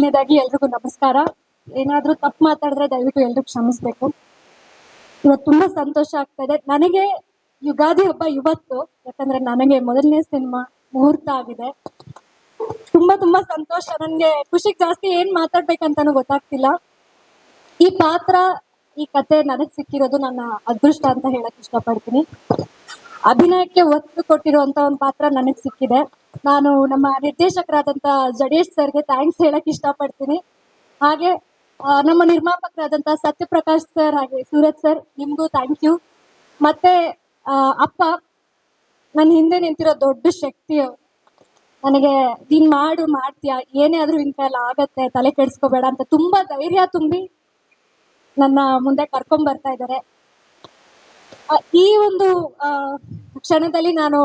ಮೊದಲನೇದಾಗಿ ಎಲ್ರಿಗೂ ನಮಸ್ಕಾರ. ಏನಾದ್ರೂ ತಪ್ಪು ಮಾತಾಡಿದ್ರೆ ದಯವಿಟ್ಟು ಎಲ್ರು ಕ್ಷಮಿಸ್ಬೇಕು. ಇವತ್ತು ತುಂಬಾ ಸಂತೋಷ ಆಗ್ತಾ ಇದೆ. ನನಗೆ ಯುಗಾದಿ ಹಬ್ಬ ಇವತ್ತು, ಯಾಕಂದ್ರೆ ನನಗೆ ಮೊದಲನೇ ಸಿನಿಮಾ ಮುಹೂರ್ತ ಆಗಿದೆ. ತುಂಬಾ ತುಂಬಾ ಸಂತೋಷ. ನನ್ಗೆ ಖುಷಿಗ್ ಜಾಸ್ತಿ ಏನ್ ಮಾತಾಡ್ಬೇಕಂತಾನು ಗೊತ್ತಾಗ್ತಿಲ್ಲ. ಈ ಪಾತ್ರ, ಈ ಕತೆ ನನಗ್ ಸಿಕ್ಕಿರೋದು ನನ್ನ ಅದೃಷ್ಟ ಅಂತ ಹೇಳಕ್ ಇಷ್ಟಪಡ್ತೀನಿ. ಅಭಿನಯಕ್ಕೆ ಒತ್ತು ಕೊಟ್ಟಿರುವಂತ ಒಂದು ಪಾತ್ರ ನನಗ್ ಸಿಕ್ಕಿದೆ. ನಾನು ನಮ್ಮ ನಿರ್ದೇಶಕರಾದಂತ ಜಡೇಶ್ ಸರ್ಗೆ ಥ್ಯಾಂಕ್ಸ್ ಹೇಳಕ್ ಇಷ್ಟಪಡ್ತೀನಿ. ಹಾಗೆ ನಮ್ಮ ನಿರ್ಮಾಪಕರಾದಂತ ಸತ್ಯಪ್ರಕಾಶ್ ಸರ್ ಹಾಗೆ ಸೂರಜ್ ಸರ್, ನಿಮ್ಗೂ ಥ್ಯಾಂಕ್ ಯು ಮತ್ತೆ ಅಪ್ಪ ನನ್ನ ಹಿಂದೆ ನಿಂತಿರೋ ದೊಡ್ಡ ಶಕ್ತಿ. ನನಗೆ, ನೀನ್ ಮಾಡು, ಮಾಡ್ತೀಯ, ಏನೇ ಆದ್ರೂ ಕೈಯಲ್ಲಿ ಆಗತ್ತೆ, ತಲೆ ಕೆಡಿಸ್ಕೋಬೇಡ ಅಂತ ತುಂಬಾ ಧೈರ್ಯ ತುಂಬಿ ನನ್ನ ಮುಂದೆ ಕರ್ಕೊಂಡ್ ಬರ್ತಾ ಇದ್ದಾರೆ. ಈ ಒಂದು ಕ್ಷಣದಲ್ಲಿ ನಾನು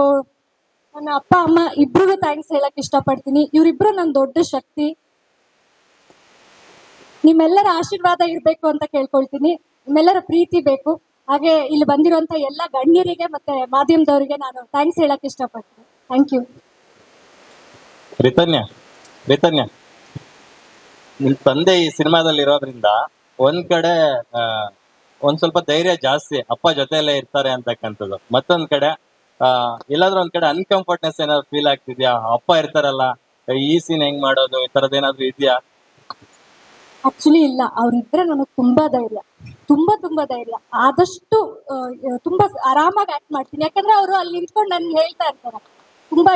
ನನ್ನ ಅಪ್ಪ, ಅಮ್ಮ ಇಬ್ರಿಗೂ ಥ್ಯಾಂಕ್ಸ್ ಹೇಳಕ್ ಇಷ್ಟಪಡ್ತೀನಿ. ಇವ್ರಿಬ್ರು ನನ್ನ ದೊಡ್ಡ ಶಕ್ತಿ. ನಿಮ್ಮೆಲ್ಲರ ಆಶೀರ್ವಾದ ಇರ್ಬೇಕು ಅಂತ ಕೇಳ್ಕೊಳ್ತೀನಿ. ನಿಮ್ಮೆಲ್ಲರ ಪ್ರೀತಿ ಬೇಕು. ಹಾಗೆ ಇಲ್ಲಿ ಬಂದಿರುವಂತ ಎಲ್ಲ ಗಣ್ಯರಿಗೆ ಮತ್ತೆ ಮಾಧ್ಯಮದವರಿಗೆ ನಾನು ಥ್ಯಾಂಕ್ಸ್ ಹೇಳಕ್ ಇಷ್ಟಪಡ್ತೀನಿ. Thank you Ritanya Ritanya. ನಿಮ್ ತಂದೆ ಈ ಸಿನಿಮಾದಲ್ಲಿ ಇರೋದ್ರಿಂದ ಒಂದ್ ಕಡೆ ಒಂದ್ ಸ್ವಲ್ಪ ಧೈರ್ಯ ಜಾಸ್ತಿ ಅಪ್ಪ ಜೊತೆಯಲ್ಲೇ ಇರ್ತಾರೆ ಅಂತಕ್ಕಂಥದ್ದು. ಮತ್ತೊಂದ್ ಕಡೆ ಎಲ್ಲಾದ್ರೂ ಒಂದ್ ಕಡೆ ಅನ್ಕಂಫರ್ಟ್ನೆಸ್ ಏನಾದ್ರು ಫೀಲ್ ಆಗ್ತಿದ್ಯಾ? ಅಪ್ಪ ಇರ್ತಾರಲ್ಲ ಈ ಸೀನ್ ಹೆಂಗ್ ಮಾಡೋದು ಈ ತರದ್ ಏನಾದ್ರು ಇದ್ಯಾ? ಆಕ್ಚುಲಿ ಇಲ್ಲ. ಅವ್ರಿದ್ರೆ ನನಗೆ ತುಂಬಾ ಧೈರ್ಯ. ತುಂಬಾ ತುಂಬಾ ಧೈರ್ಯ. ಆದಷ್ಟು ತುಂಬಾ ಆರಾಮಾಗಿ ಆಕ್ಟ್ ಮಾಡ್ತೀನಿ. ಯಾಕಂದ್ರೆ ಅವರು ಅಲ್ಲಿ ನಿಂತ್ಕೊಂಡು ನನ್ಗೆ ಹೇಳ್ತಾ ಇರ್ತಾರೆ. ತುಂಬಾ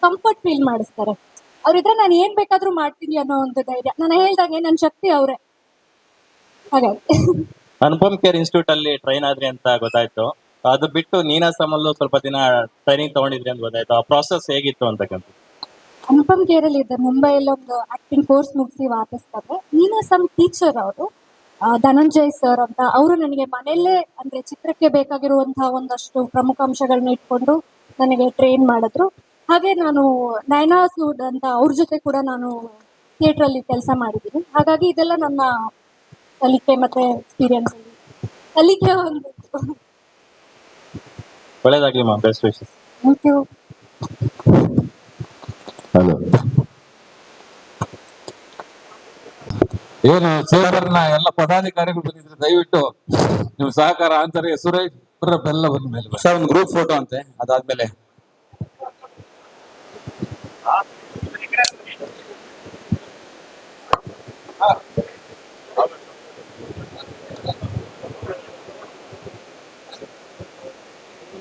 ಕಂಫರ್ಟ್ ಫೀಲ್ ಮಾಡಿಸ್ತಾರೆ. ಅವ್ರಿದ್ರೆ ನಾನು ಏನ್ ಬೇಕಾದ್ರೂ ಮಾಡ್ತೀನಿ ಅನ್ನೋ ಒಂದು ಧೈರ್ಯ. ನಾನು ಹೇಳ್ದಂಗೆ ನನ್ನ ಶಕ್ತಿ ಅವರೇ. ಹಾಗಾಗಿ. ಅನುಪಮ್ ಕೇರ್ ಇನ್ಸ್ಟಿಟ್ಯೂಟ್ ಅಲ್ಲಿ ಟ್ರೈನ್ ಆದ್ರಿ ಅಂತ ಗೊತ್ತಾಯ್ತು. ಅದು ಬಿಟ್ಟು ನೀನಾಸಮಲ್ಲೂ ಸ್ವಲ್ಪ ದಿನ ಟ್ರೈನಿಂಗ್ ತಗೊಂಡಿದ್ರಿ ಅಂತ ಗೊತ್ತಾಯ್ತು. ಆ ಪ್ರಾಸೆಸ್ ಹೇಗಿತ್ತು ಅಂತಕ್ಕಂಥ ಅನುಪಮ್ ಕೇರಲ್ಲಿ ಇದ್ದೆ ಮುಂಬೈಯಲ್ಲಿ ಒಂದು ಆಕ್ಟಿಂಗ್ ಕೋರ್ಸ್ ಮುಗಿಸಿ ವಾಪಸ್ ಬಂದೆ. ನೀನೇ ಸಮ್ ಟೀಚರ್ ಅವರು. ಧನಂಜಯ್ ಸರ್ ಅಂತ ಅವರು ನನಗೆ ಮನೆಯಲ್ಲೇ ಅಂದ್ರೆ ಚಿತ್ರಕ್ಕೆ ಬೇಕಾಗಿರುವಂತಹ ಒಂದಷ್ಟು ಪ್ರಮುಖ ಅಂಶಗಳನ್ನ ಇಟ್ಕೊಂಡು ನನಗೆ ಟ್ರೈನ್ ಮಾಡಿದ್ರು. ಹಾಗೆ ನಾನು ನಯನಾ ಸೂಡ್ ಅಂತ ಅವ್ರ ಜೊತೆ ಕೂಡ ನಾನು ಥಿಯೇಟರ್ ಅಲ್ಲಿ ಕೆಲಸ ಮಾಡಿದ್ದೀನಿ. ಹಾಗಾಗಿ ಇದೆಲ್ಲ ನನ್ನ ಕಲಿಕೆ ಮತ್ತೆ ಎಕ್ಸ್ಪೀರಿಯನ್ಸ್ ಕಲಿಕೆ ಒಂದು. ಒಳ್ಳೇದಾಗ್ಲಿ ಮಾ best wishes thank you hello ಏನು ಚೇಂಬರ್ನ ಎಲ್ಲ ಪದಾಧಿಕಾರಿಗಳು ಬಂದಿದ್ರೆ ದಯವಿಟ್ಟು ನೀವು ಸಹಕಾರ ಅಂತಾರೆ ಸುರೇಶ್ ಬೆಲ್ಲ ಬಂದ ಮೇಲೆ ಸರ್ ಒಂದು ಗ್ರೂಪ್ ಫೋಟೋ ಅಂತೆ ಅದಾದ್ಮೇಲೆ.